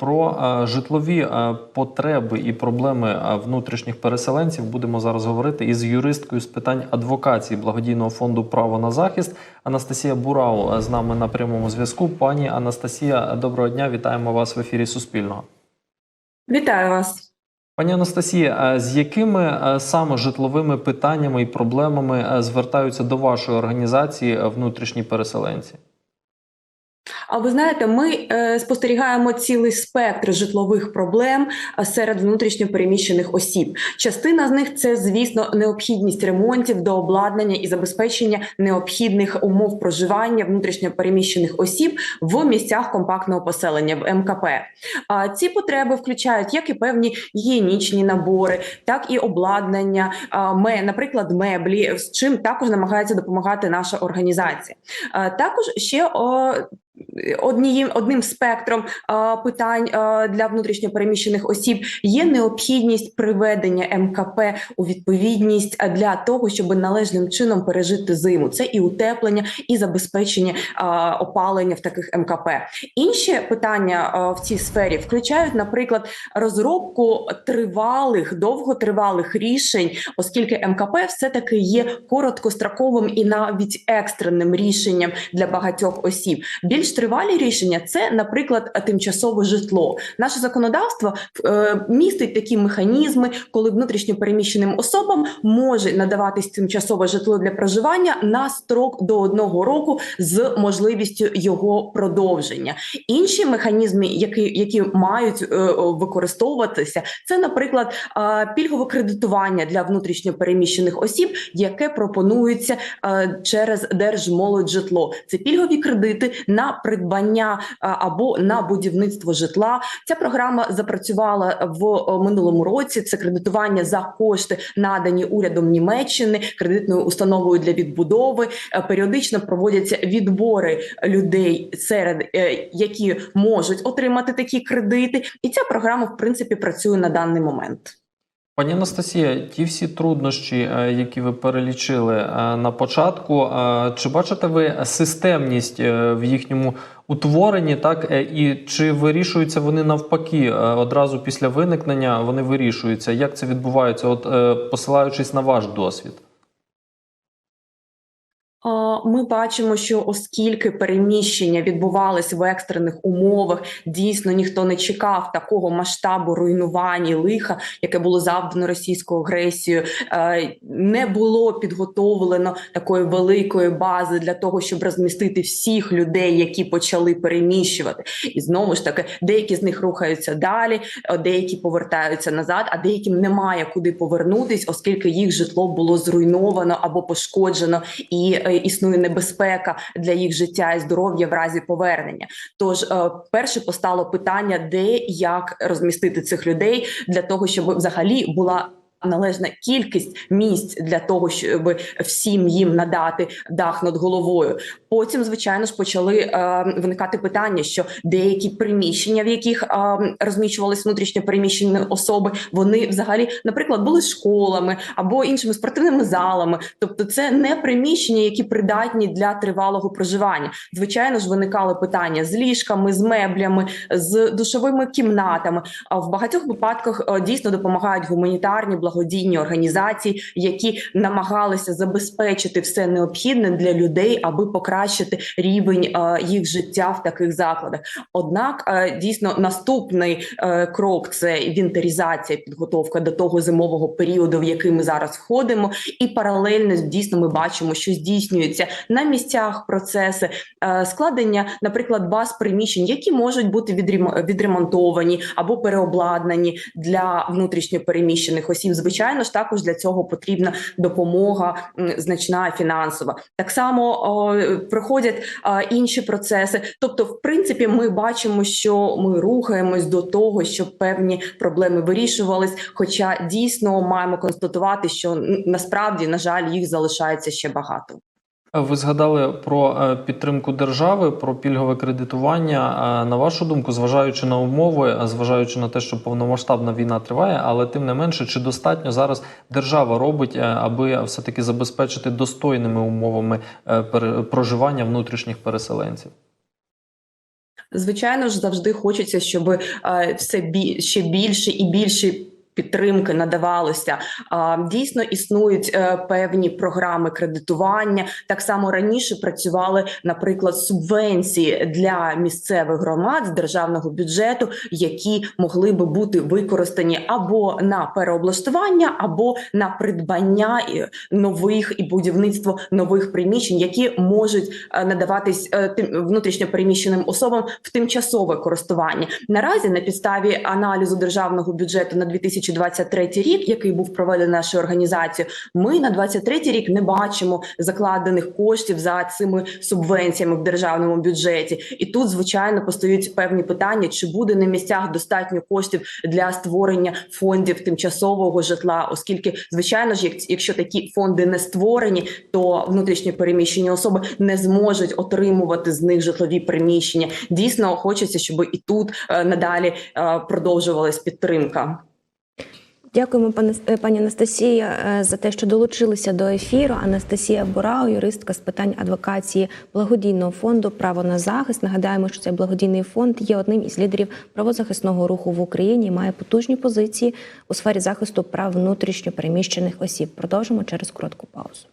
Про е, житлові е, потреби і проблеми е, внутрішніх переселенців будемо зараз говорити із юристкою з питань адвокації благодійного фонду Право на захист Анастасія Бурау з нами на прямому зв'язку. Пані Анастасія, доброго дня! Вітаємо вас в ефірі Суспільного. Вітаю вас. Пані Анастасія, з якими саме житловими питаннями і проблемами звертаються до вашої організації внутрішні переселенці? А ви знаєте, ми е, спостерігаємо цілий спектр житлових проблем е, серед внутрішньопереміщених осіб. Частина з них це, звісно, необхідність ремонтів до обладнання і забезпечення необхідних умов проживання внутрішньопереміщених осіб в місцях компактного поселення в МКП. А ці потреби включають як і певні гігієнічні набори, так і обладнання, наприклад, меблі, з чим також намагається допомагати наша організація. Також ще однією одним спектром питань для внутрішньопереміщених осіб є необхідність приведення МКП у відповідність для того, щоб належним чином пережити зиму. Це і утеплення, і забезпечення опалення в таких МКП. Інші питання в цій сфері включають, наприклад, розробку тривалих, довготривалих рішень, оскільки МКП все таки є короткостроковим і навіть екстреним рішенням для багатьох осіб. Більш тривалі рішення це, наприклад, тимчасове житло. Наше законодавство е, містить такі механізми, коли внутрішньопереміщеним особам може надаватись тимчасове житло для проживання на строк до одного року з можливістю його продовження. Інші механізми, які, які мають е, використовуватися, це, наприклад, е, пільгове кредитування для внутрішньопереміщених осіб, яке пропонується через держмолодьжитло. Це пільгові кредити на придбання е, або на будівництво житла. Ця програма запрацювала в е, минулому році. Це кредитування за кошти, надані урядом Німеччини, кредитною установою для відбудови. Е, Періодично проводяться відбори людей, серед які можуть отримати такі кредити, і ця програма в принципі працює на даний момент. Пані Анастасія, ті всі труднощі, е, які ви перелічили е, на початку, е, чи бачите ви системність в їхньому утворенні, так і чи вирішуються вони навпаки одразу після виникнення? Вони вирішуються? Як це відбувається? От посилаючись на ваш досвід? Ми бачимо, що оскільки переміщення відбувалися в екстрених умовах, дійсно ніхто не чекав такого масштабу руйнувань і лиха, яке було завдано російською агресією. е, Не було підготовлено такої великої бази для того, щоб розмістити всіх людей, які почали переміщувати. І знову ж таки, деякі з них рухаються далі, деякі повертаються назад, а деяким немає куди повернутись, оскільки їх житло було зруйновано або пошкоджено і існує небезпека для їх життя і здоров'я в разі повернення. Тож, е, перше постало питання, де як розмістити цих людей для того, щоб взагалі була. Належна кількість місць для того, щоб всім їм надати дах над головою. Потім, звичайно ж, почали е, виникати питання, що деякі приміщення, в яких е, розміщувалися внутрішньо переміщені особи, вони взагалі, наприклад, були школами або іншими спортивними залами. Тобто, це не приміщення, які придатні для тривалого проживання. Звичайно ж, виникали питання з ліжками, з меблями, з душовими кімнатами. А в багатьох випадках е, дійсно допомагають гуманітарні благодійні організації, які намагалися забезпечити все необхідне для людей, аби покращити рівень е, їх життя в таких закладах. Однак, е, дійсно, наступний е, крок це інвентаризація, підготовка до того зимового періоду, в який ми зараз входимо, і паралельно дійсно ми бачимо, що здійснюються на місцях процеси складення, наприклад, баз приміщень, які можуть бути відрем- відремонтовані або переобладнані для внутрішньо переміщених осіб. Звичайно ж, також для цього потрібна допомога значна фінансова. Так само о, проходять о, інші процеси. Тобто, в принципі, ми бачимо, що ми рухаємось до того, щоб певні проблеми вирішувались. Хоча дійсно маємо констатувати, що насправді, на жаль, їх залишається ще багато. Ви згадали про е, підтримку держави, про пільгове кредитування. На вашу думку, зважаючи на умови, зважаючи на те, що повномасштабна війна триває, але тим не менше, чи достатньо зараз держава робить, е, аби все таки забезпечити достойними умовами е, проживання внутрішніх переселенців? Звичайно ж, завжди хочеться, щоб е, все ще більше і більше. Підтримки надавалося дійсно існують е, певні програми кредитування. Так само раніше працювали, наприклад, субвенції для місцевих громад з державного бюджету, які могли би бути використані або на переоблаштування, або на придбання нових і будівництво нових приміщень, які можуть е, надаватись е, внутрішньо переміщеним особам в тимчасове користування. Наразі на підставі аналізу державного бюджету на 2023 рік, який був проведений нашою організацією, ми на 23 рік не бачимо закладених коштів за цими субвенціями в державному бюджеті. І тут, звичайно, постають певні питання: чи буде на місцях достатньо коштів для створення фондів тимчасового житла, оскільки, звичайно ж, як- якщо такі фонди не створені, то внутрішньо переміщені особи не зможуть отримувати з них житлові приміщення. Дійсно, хочеться, щоб і тут е, надалі е, продовжувалась підтримка. Дякуємо, пане е, пані Анастасія, е, за те, що долучилися до ефіру. Анастасія Бурау, юристка з питань адвокації благодійного фонду Право на захист. Нагадаємо, що цей благодійний фонд є одним із лідерів правозахисного руху в Україні і має потужні позиції у сфері захисту прав внутрішньо переміщених осіб. Продовжимо через коротку паузу.